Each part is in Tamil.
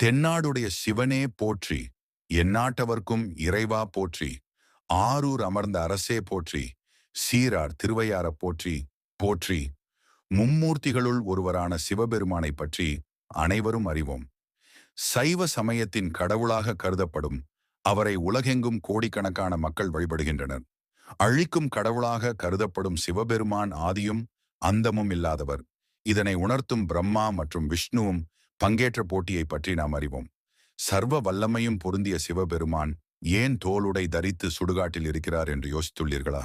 தென்னாடுடைய சிவனே போற்றி எந்நாட்டவர்க்கும் இறைவா போற்றி ஆரூர் அமர்ந்த அரசே போற்றி சீரார் திருவையார போற்றி போற்றி. மும்மூர்த்திகளுள் ஒருவரான சிவபெருமானை பற்றி அனைவரும் அறிவோம். சைவ சமயத்தின் கடவுளாக கருதப்படும் அவரை உலகெங்கும் கோடிக்கணக்கான மக்கள் வழிபடுகின்றனர். அழிக்கும் கடவுளாக கருதப்படும் சிவபெருமான் ஆதியும் அந்தமும் இல்லாதவர். இதனை உணர்த்தும் பிரம்மா மற்றும் விஷ்ணுவும் பங்கேற்ற போட்டியை பற்றி நாம் அறிவோம். சர்வ வல்லமையும் பொருந்திய சிவபெருமான் ஏன் தோளுடை தரித்து சுடுகாட்டில் இருக்கிறார் என்று யோசித்துள்ளீர்களா?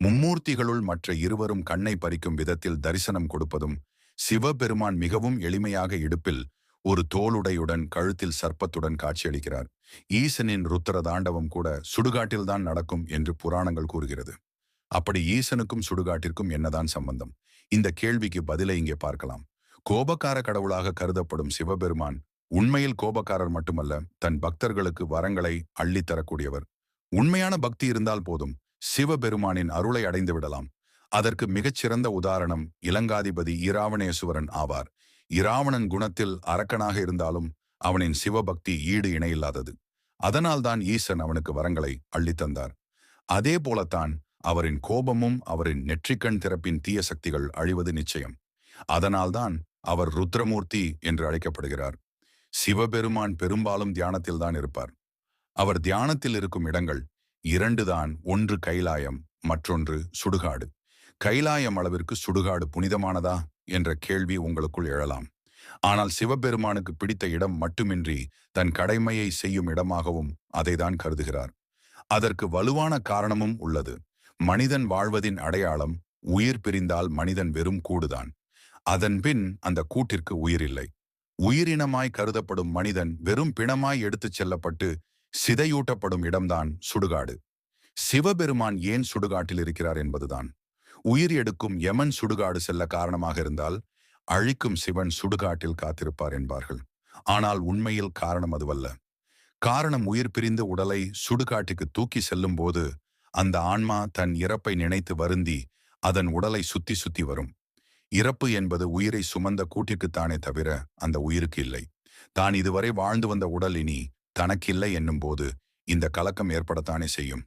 மும்மூர்த்திகளுள் மற்ற இருவரும் கண்ணை பறிக்கும் விதத்தில் தரிசனம் கொடுப்பதும் சிவபெருமான் மிகவும் எளிமையாக இடுப்பில் ஒரு தோளுடையுடன் கழுத்தில் சர்ப்பத்துடன் காட்சியளிக்கிறார். ஈசனின் ருத்திர தாண்டவம் கூட சுடுகாட்டில்தான் நடக்கும் என்று புராணங்கள் கூறுகிறது. அப்படி ஈசனுக்கும் சுடுகாட்டிற்கும் என்னதான் சம்பந்தம்? இந்த கேள்விக்கு பதிலை இங்கே பார்க்கலாம். கோபக்கார கடவுளாக கருதப்படும் சிவபெருமான் உண்மையில் கோபக்காரர் மட்டுமல்ல தன் பக்தர்களுக்கு வரங்களை அள்ளித்தரக்கூடியவர் உண்மையான பக்தி இருந்தால் போதும் சிவபெருமானின் அருளை அடைந்து விடலாம். அதற்கு மிகச்சிறந்த உதாரணம் இலங்காதிபதி இராவணேசுவரன் ஆவார். இராவணன் குணத்தில் அரக்கனாக இருந்தாலும் அவனின் சிவபக்தி ஈடு இணையில்லாதது. அதனால்தான் ஈசன் அவனுக்கு வரங்களை அள்ளித்தந்தார் அதே போலத்தான் அவரின் கோபமும் அவரின் நெற்றிக்கண் திறப்பின் தீய சக்திகள் அழிவது நிச்சயம். அதனால்தான் அவர் ருத்ரமூர்த்தி என்று அழைக்கப்படுகிறார். சிவபெருமான் பெரும்பாலும் தியானத்தில்தான் இருப்பார். அவர் தியானத்தில் இருக்கும் இடங்கள் இரண்டுதான் ஒன்று கைலாயம் மற்றொன்று சுடுகாடு. கைலாயம் அளவிற்கு சுடுகாடு புனிதமானதா? என்ற கேள்வி உங்களுக்குள் எழலாம். ஆனால் சிவபெருமானுக்கு பிடித்த இடம் மட்டுமின்றி தன் கடமையை செய்யும் இடமாகவும் அதைதான் கருதுகிறார். அதற்கு வலுவான காரணமும் உள்ளது. மனிதன் வாழ்வதின் அடையாளம் உயிர் பிரிந்தால் மனிதன் வெறும் கூடுதான். அதன்பின் அந்த கூட்டிற்கு உயிரில்லை. உயிரினமாய் கருதப்படும் மனிதன் வெறும் பிணமாய் எடுத்துச் செல்லப்பட்டு சிதையூட்டப்படும் இடம்தான் சுடுகாடு. சிவபெருமான் ஏன் சுடுகாட்டில் இருக்கிறார் என்பதுதான். உயிர் எடுக்கும் யமன் சுடுகாடு செல்ல காரணமாக இருந்தால் அழிக்கும் சிவன் சுடுகாட்டில் காத்திருப்பார் என்பார்கள். ஆனால் உண்மையில் காரணம் அதுவல்ல. காரணம் உயிர் பிரிந்து உடலை சுடுகாட்டுக்கு தூக்கி செல்லும் போது அந்த ஆன்மா தன் இறப்பை நினைத்து வருந்தி அதன் உடலை சுத்தி சுத்தி வரும். இறப்பு என்பது உயிரை சுமந்த கூட்டிற்குத்தானே தவிர அந்த உயிருக்கு இல்லை. தான் இதுவரை வாழ்ந்து வந்த உடல் இனி தனக்கில்லை என்னும் போது இந்த கலக்கம் ஏற்படத்தானே செய்யும்.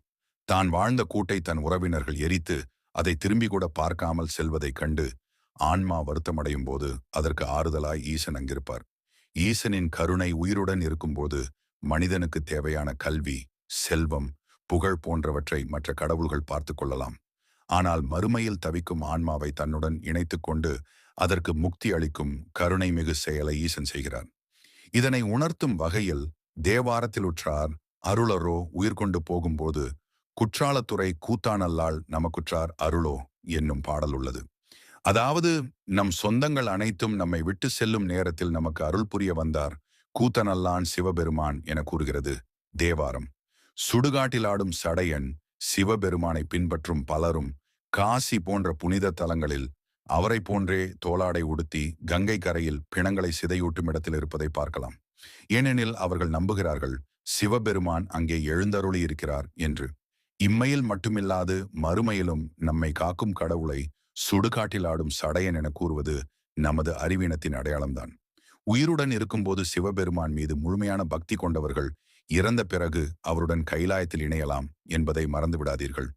தான் வாழ்ந்த கூட்டை தன் உறவினர்கள் எரித்து அதை திரும்பி கூட பார்க்காமல் செல்வதைக் கண்டு ஆன்மா வருத்தமடையும் போது அதற்கு ஆறுதலாய் ஈசன் அங்கிருப்பார். ஈசனின் கருணை உயிருடன் இருக்கும்போது மனிதனுக்கு தேவையான கல்வி செல்வம் புகழ் போன்றவற்றை மற்ற கடவுள்கள் பார்த்து கொள்ளலாம். ஆனால் மறுமையில் தவிக்கும் ஆன்மாவை தன்னுடன் இணைத்துக் கொண்டு அதற்கு முக்தி அளிக்கும் கருணை மிகு செயலை ஈசன் செய்கிறார். இதனை உணர்த்தும் வகையில் தேவாரத்தில் உற்றார் அருளரோ உயிர் கொண்டு போகும்போது குற்றாலத்துறை கூத்தானல்லால் நமக்குற்றார் அருளோ என்னும் பாடல் உள்ளது. அதாவது நம் சொந்தங்கள் அனைத்தும் நம்மை விட்டு செல்லும் நேரத்தில் நமக்கு அருள் புரிய வந்தார் கூத்தனல்லான் சிவபெருமான் என கூறுகிறது தேவாரம். சுடுகாட்டில் ஆடும் சடையன் சிவபெருமானை பின்பற்றும் பலரும் காசி போன்ற புனித தலங்களில் அவரை போன்றே தோளாடை உடுத்தி கங்கை கரையில் பிணங்களை சிதையூட்டும் இடத்தில் இருப்பதை பார்க்கலாம். ஏனெனில் அவர்கள் நம்புகிறார்கள் சிவபெருமான் அங்கே எழுந்தருளி இருக்கிறார் என்று. இம்மையில் மட்டுமில்லாது மறுமையிலும் நம்மை காக்கும் கடவுளை சுடுகாட்டில் ஆடும் சடையன் என கூறுவது நமது அறிவீனத்தின் அடையாளம்தான். உயிருடன் இருக்கும்போது சிவபெருமான் மீது முழுமையான பக்தி கொண்டவர்கள் இறந்த பிறகு அவருடன் கைலாயத்தில் இணையலாம் என்பதை மறந்துவிடாதீர்கள்